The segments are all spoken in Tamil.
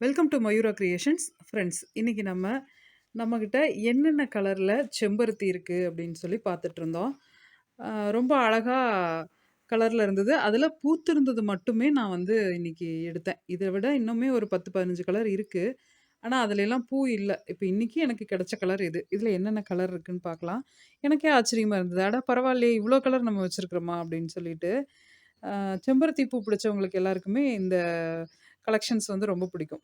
Welcome to Mayura creations friends இன்றைக்கி நம்ம நம்மக்கிட்ட என்னென்ன கலரில் செம்பருத்தி இருக்குது அப்படின்னு சொல்லி பார்த்துட்ருந்தோம் ரொம்ப அழகாக கலரில் இருந்தது. அதில் பூத்திருந்தது மட்டுமே நான் வந்து இன்றைக்கி எடுத்தேன். இதை விட இன்னுமே ஒரு பத்து பதினஞ்சு கலர் இருக்குது ஆனால் அதிலெல்லாம் பூ இல்லை. இப்போ இன்றைக்கி எனக்கு கிடைச்ச கலர் இது இதில் என்னென்ன கலர் இருக்குதுன்னு பார்க்கலாம். எனக்கே ஆச்சரியமாக இருந்தது. அட பரவாயில்லையே இவ்வளோ கலர் நம்ம வச்சுருக்குறோமா அப்படின்னு சொல்லிட்டு செம்பருத்தி பூ பிடிச்சவங்களுக்கு எல்லாருக்குமே இந்த கலெக்ஷன்ஸ் வந்து ரொம்ப பிடிக்கும்.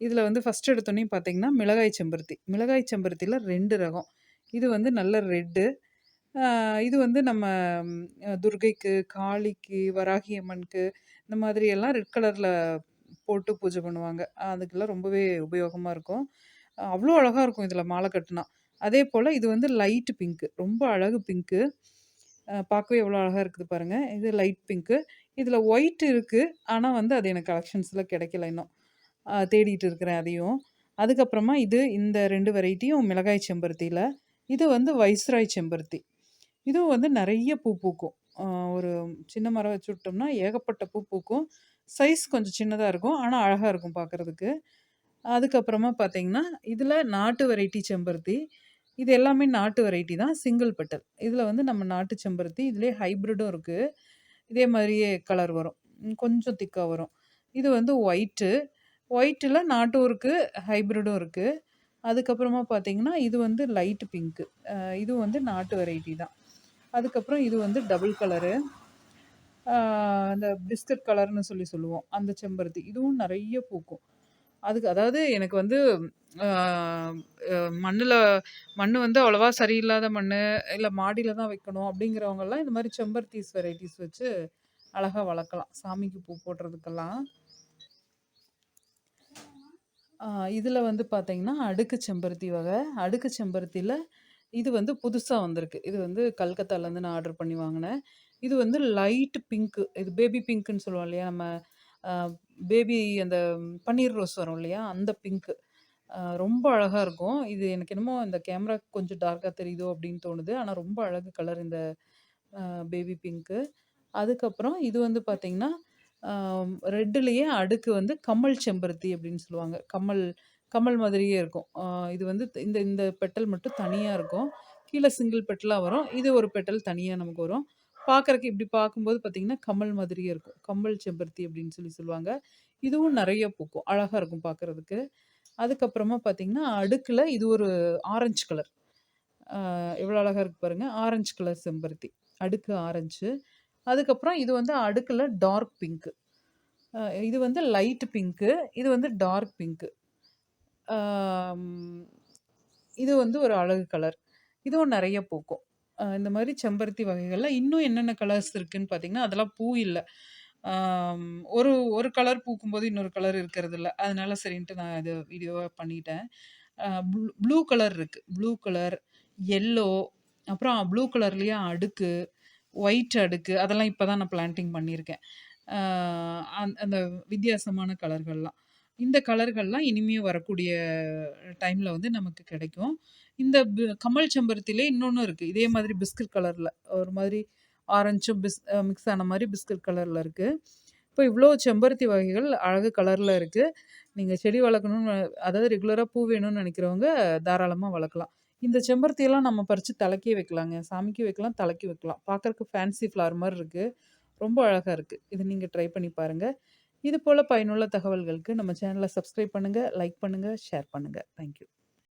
இதில் வந்து ஃபஸ்ட் எடுத்தோன்னே பார்த்தீங்கன்னா மிளகாய் செம்பருத்தி. மிளகாய் செம்பருத்தியில் ரெண்டு ரகம். இது வந்து நல்ல ரெட்டு இது வந்து நம்ம துர்கைக்கு காளிக்கு வராகி அம்மனுக்கு இந்த மாதிரி எல்லாம் ரெட் கலரில் போட்டு பூஜை பண்ணுவாங்க. அதுக்கெல்லாம் ரொம்பவே உபயோகமாக இருக்கும். அவ்வளோ அழகாக இருக்கும் இதில் மாலை கட்டினா. அதே போல் இது வந்து லைட் பிங்க்கு ரொம்ப அழகு பிங்க்கு பார்க்கவே எவ்வளோ அழகாக இருக்குது பாருங்கள் இது லைட் பிங்க்கு இதில் ஒயிட் இருக்குது ஆனால் வந்து அது எனக்கு கலெக்ஷன்ஸில் கிடைக்கல இன்னும். தேடிட்டு இருக்கிறேன் அதையும். அதுக்கப்புறமா இது இந்த ரெண்டு வெரைட்டியும் மிளகாய் செம்பருத்தியில். இது வந்து வைஸ்ராய் செம்பருத்தி. இதுவும் வந்து நிறைய பூ பூக்கும். ஒரு சின்ன மரம் வச்சு விட்டோம்னா ஏகப்பட்ட பூ பூக்கும். சைஸ் கொஞ்சம் சின்னதாக இருக்கும். ஆனால் அழகாக இருக்கும் பார்க்குறதுக்கு. அதுக்கப்புறமா பார்த்தீங்கன்னா இதில் நாட்டு வெரைட்டி செம்பருத்தி. இது எல்லாமே நாட்டு வெரைட்டி தான். சிங்கிள் பெட்டல் இதில் வந்து நம்ம நாட்டு செம்பருத்தி இதுலேயே ஹைப்ரிடும் இருக்குது இதே மாதிரியே கலர் வரும். கொஞ்சம் திக்காக வரும். இது வந்து ஒயிட்டு ஒயிட்டில் நாட்டும் இருக்குது ஹைப்ரிடும் இருக்குது அதுக்கப்புறமா பார்த்தீங்கன்னா இது வந்து லைட் பிங்க்கு இது வந்து நாட்டு வெரைட்டி தான். அதுக்கப்புறம் இது வந்து டபுள் கலரு அந்த பிஸ்கட் கலர்னு சொல்லி சொல்லுவோம். அந்த செம்பருத்தி. இதுவும் நிறைய பூக்கும். அதுக்கு அதாவது எனக்கு வந்து மண்ணில் மண் வந்து அவ்வளோவா சரியில்லாத மண் இல்லை மாடியில் தான் வைக்கணும் அப்படிங்கிறவங்கெல்லாம் இந்த மாதிரி செம்பருத்திஸ் வெரைட்டிஸ் வச்சு அழகாக வளர்க்கலாம். சாமிக்கு பூ போடுறதுக்கெல்லாம். இதில் வந்து பார்த்தீங்கன்னா அடுக்கு செம்பருத்தி வகை. அடுக்கு செம்பருத்தியில் இது வந்து புதுசாக வந்திருக்கு. இது வந்து கல்கத்தாலேருந்து நான் ஆர்டர் பண்ணி வாங்கினேன். இது வந்து லைட் பிங்க்கு இது பேபி பிங்க்குன்னு சொல்லுவோம் இல்லையா? நம்ம பேபி அந்த பன்னீர் ரோஸ் வரும் இல்லையா? அந்த பிங்க்கு. ரொம்ப அழகாக இருக்கும். இது எனக்கு என்னமோ இந்த கேமரா கொஞ்சம் டார்க்காக தெரியுதோ அப்படின்னு தோணுது. ஆனால் ரொம்ப அழகு கலர் இந்த பேபி பிங்க்கு. அதுக்கப்புறம் இது வந்து பார்த்திங்கன்னா ரெட்டுலேயே அடுக்கு வந்து கமல் செம்பருத்தி அப்படின்னு சொல்லுவாங்க. கமல் கமல் மாதிரியே இருக்கும். இது வந்து இந்த இந்த பெட்டல் மட்டும் தனியாக இருக்கும். கீழே சிங்கிள் பெட்டலாக வரும். இது ஒரு பெட்டல் தனியாக நமக்கு வரும். பார்க்குறக்கு இப்படி பார்க்கும்போது பார்த்திங்கன்னா கமல் மாதிரியே இருக்கும். கம்மல் செம்பருத்தி அப்படின்னு சொல்லி சொல்லுவாங்க. இதுவும் நிறைய பூக்கும். அழகாக இருக்கும் பார்க்கறதுக்கு அதுக்கப்புறமா பார்த்தீங்கன்னா அடுக்கில் இது ஒரு ஆரஞ்சு கலர் எவ்வளோ அழகாக இருக்கு பாருங்கள் ஆரஞ்சு கலர் செம்பருத்தி. அடுக்கு ஆரஞ்சு அதுக்கப்புறம் இது வந்து அடுக்கில் டார்க் பிங்க்கு இது வந்து லைட் பிங்க்கு இது வந்து டார்க் பிங்க்கு இது வந்து ஒரு அழகு கலர் இதுவும் நிறைய பூக்கும். இந்த மாதிரி செம்பருத்தி வகைகளில் இன்னும் என்னென்ன கலர்ஸ் இருக்குதுன்னு பார்த்தீங்கன்னா அதெல்லாம் பூ இல்லை. ஒரு ஒரு கலர் பூக்கும்போது இன்னொரு கலர் இருக்கிறது இல்லை அதனால சரின்ட்டு நான் இது வீடியோவாக பண்ணிட்டேன். ப்ளூ ப்ளூ கலர் இருக்குது ப்ளூ கலர் எல்லோ அப்புறம் ப்ளூ கலர்லேயே அடுக்கு ஒயிட் அடுக்கு அதெல்லாம் இப்போ தான் நான் பிளான்டிங் பண்ணியிருக்கேன். அந்த அந்த வித்தியாசமான கலர்கள்லாம் இந்த கலர்கள்லாம் இனிமே வரக்கூடிய டைமில் வந்து நமக்கு கிடைக்கும். இந்த கமல் செம்பருத்திலே இன்னொன்று இருக்குது இதே மாதிரி பிஸ்கட் கலரில் ஒரு மாதிரி ஆரஞ்சும் பிஸ் மிக்ஸ் ஆன மாதிரி பிஸ்கட் கலரில் இருக்குது இப்போ இவ்வளோ செம்பருத்தி வகைகள் அழகு கலரில் இருக்குது நீங்கள் செடி வளர்க்கணும்னு அதாவது ரெகுலராக பூ வேணும்னு நினைக்கிறவங்க தாராளமாக வளர்க்கலாம். இந்த செம்பருத்தியெல்லாம் நம்ம பறித்து தலைக்கே வைக்கலாங்க. சாமிக்கு வைக்கலாம் தலைக்கி வைக்கலாம். பார்க்கறக்கு ஃபேன்சி ஃப்ளவர் மாதிரி இருக்குது ரொம்ப அழகாக இருக்குது இது நீங்கள் ட்ரை பண்ணி பாருங்கள் இது போல் பயனுள்ள தகவல்களுக்கு நம்ம சேனலை சப்ஸ்கிரைப் பண்ணுங்கள் லைக் பண்ணுங்கள் ஷேர் பண்ணுங்கள் தேங்க்யூ